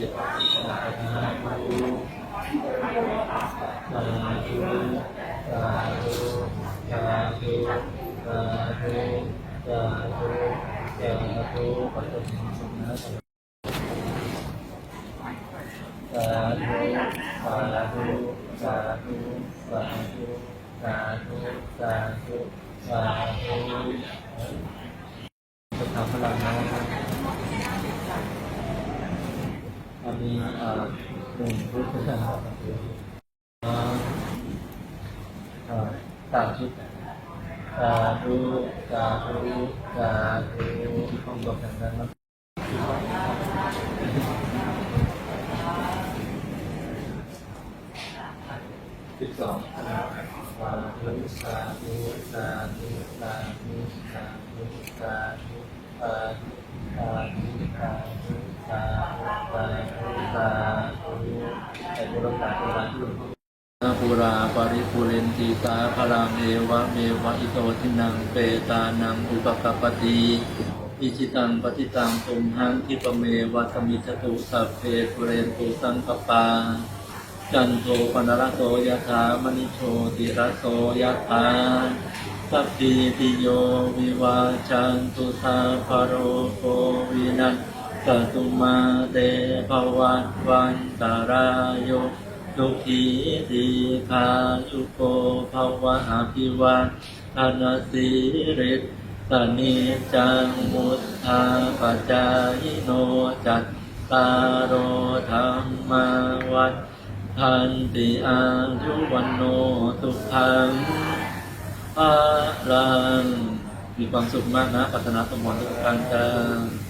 สถาพลังนะครับ เป็นพุทธศาสนาสามชิดสาธุสาธุสาธุของบอกกันนะครับสิบสองสาธุสาธุสาธุสาธุสาธุสาธุสาธุ นาปุราปริปุเรนตีสาพลังเอวะเมวะอิโตทินังเปตานังอุปกปปติอิชิตังปฏิตังตุมหังคิปเมวะสมิจตุสัพเพปุเรนตุสังกปา จันโทปนรโสยถามณิโชติรโสยถาสัพพิติโยวิวาจันตุสาภโรโควินัส สตุมาเตภวัตวันตารายโยทุขีทีขายุโกภวะอภิวัตธนสีริสสนิจังมุทธาปจายโนจัตตารโอธรรมาวัฏทันติอายุวันโนทุกขังอาลังมีความสุขมากนะปรารถนาสมหวังทุกการจริญ